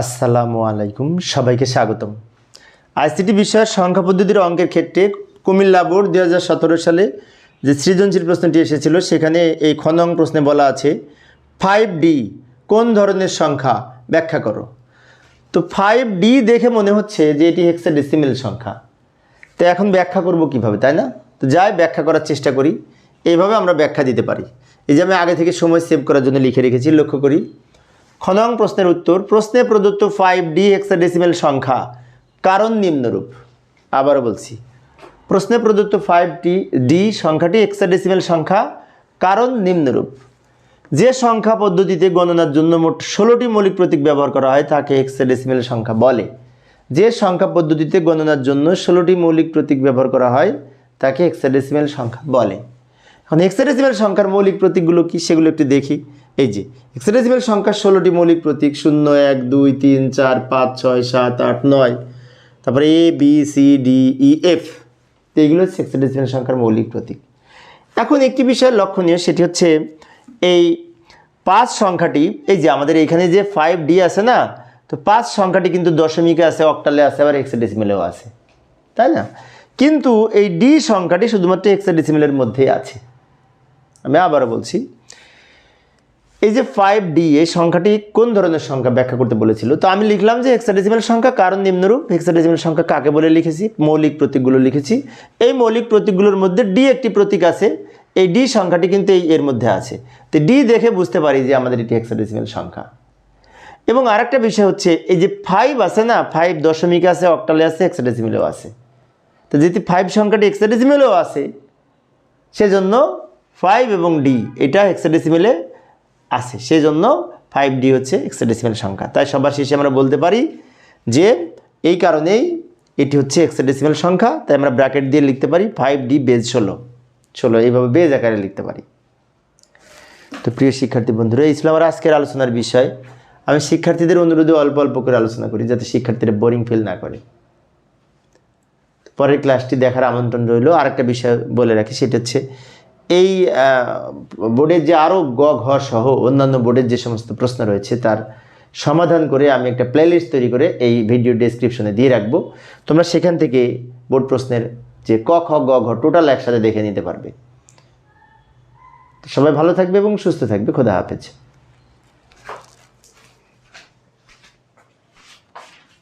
আসসালামু আলাইকুম, সবাইকে স্বাগতম। আইসিটি বিষয়ের সংখ্যা পদ্ধতির অঙ্কের ক্ষেত্রে কুমিল্লা বোর্ড দু হাজার সতেরো সালে যে সৃজনশীল প্রশ্নটি এসেছিল, সেখানে এই খনং প্রশ্নে বলা আছে ফাইভ ডি কোন ধরনের সংখ্যা? ব্যাখ্যা করো। তো ফাইভ ডি দেখে মনে হচ্ছে যে এটি হেক্সাডেসিমেল সংখ্যা। তো এখন ব্যাখ্যা করব কীভাবে, তাই না? তো যাই, ব্যাখ্যা করার চেষ্টা করি। এইভাবে আমরা ব্যাখ্যা দিতে পারি। এই যে আমি আগে থেকে সময় সেভ করার জন্য লিখে রেখেছি, লক্ষ্য করি। খনং প্রশ্নের উত্তর, প্রশ্নে প্রদত্ত ফাইভ ডি হেক্সাডেসিমেল সংখ্যা। কারণ নিম্নরূপ। আবারও বলছি, প্রশ্নে প্রদত্ত ফাইভ টি ডি সংখ্যাটি হেক্সাডেসিমেল সংখ্যা, কারণ নিম্নরূপ। যে সংখ্যা পদ্ধতিতে গণনার জন্য মোট ষোলোটি মৌলিক প্রতীক ব্যবহার করা হয়, তাকে হেক্সাডেসিমেল সংখ্যা বলে। যে সংখ্যা পদ্ধতিতে গণনার জন্য ষোলোটি মৌলিক প্রতীক ব্যবহার করা হয়, তাকে হেক্সাডেসিমেল সংখ্যা বলে। এখন হেক্সাডেসিমেল সংখ্যার মৌলিক প্রতীকগুলো কি সেগুলো একটু দেখি। এই যে হেক্সাডেসিমেল সংখ্যার ষোলোটি মৌলিক প্রতীক, শূন্য, এক, দুই, তিন, চার, পাঁচ, ছয়, সাত, আট, নয়। তারপরে A B C D E F তো এইগুলো হচ্ছে হেক্সাডেসিমেল সংখ্যার মৌলিক প্রতীক। এখন একটি বিষয় লক্ষণীয়, সেটি হচ্ছে এই পাঁচ সংখ্যাটি, এই যে আমাদের এখানে যে ফাইভ ডি আছে না, তো পাঁচ সংখ্যাটি কিন্তু দশমিকে আছে অক্টালে আছে, আবার হেক্সাডেসিমেলেও আছে। তাই না? কিন্তু এই ডি সংখ্যাটি শুধুমাত্র হেক্সাডেসিমেলের মধ্যেই আছে। আমি আবারও বলছি, এই যে ফাইভ ডি এই সংখ্যাটি কোন ধরনের সংখ্যা ব্যাখ্যা করতে বলেছিল? তো আমি লিখলাম যে হেক্সাডেসিমেল সংখ্যা কারণ নিম্নরূপ। হেক্সাডেসিমেল সংখ্যা কাকে বলে লিখেছি? মৌলিক প্রতীকগুলো লিখেছি। এই মৌলিক প্রতীকগুলোর মধ্যে ডি একটি প্রতীক আছে। এই ডি সংখ্যাটি কিন্তু এই এর মধ্যে আছে। তো ডি দেখে বুঝতে পারি যে আমাদের এটি হেক্সাডেসিমেল সংখ্যা। এবং আরেকটা বিষয় হচ্ছে, এই যে ফাইভ আছে না ফাইভ দশমিক আছে অক্টালে আছে হেক্সাডেসিমেলেও আছে। তো যেহেতু ফাইভ সংখ্যাটি হেক্সাডেসিমেলেও আছে, সেজন্য ফাইভ এবং ডি, এটা হেক্সাডেসিমেলে আছে। সেজন্য ফাইভ ডি হচ্ছে হেক্সাডেসিমেল সংখ্যা। তাই সবার শেষে আমরা বলতে পারি যে এই কারণেই এটি হচ্ছে হেক্সাডেসিমেল সংখ্যা। তাই আমরা ব্র্যাকেট দিয়ে লিখতে পারি ফাইভ ডি বেজ ষোলো। ষোলো, এইভাবে বেজ আকারে লিখতে পারি। তো প্রিয় শিক্ষার্থী বন্ধুরা, এই ছিল আমার আজকের আলোচনার বিষয়। আমি শিক্ষার্থীদের অনুরোধে অল্প অল্প করে আলোচনা করি, যাতে শিক্ষার্থীরা বোরিং ফিল না করে। পরের ক্লাসটি দেখার আমন্ত্রণ রইল। আরেকটা বিষয় বলে রাখি, সেটা হচ্ছে এই বোর্ডের যে আরও গ, ঘ সহ অন্যান্য বোর্ডের যে সমস্ত প্রশ্ন রয়েছে, তার সমাধান করে আমি একটা প্লেলিস্ট তৈরি করে এই ভিডিও ডেসক্রিপশনে দিয়ে রাখব। তোমরা সেখান থেকে বোর্ড প্রশ্নের যে ক, খ, গ, ঘ টোটাল একসাথে দেখে নিতে পারবে। সবাই ভালো থাকবে এবং সুস্থ থাকবে। খোদা হাফেজ।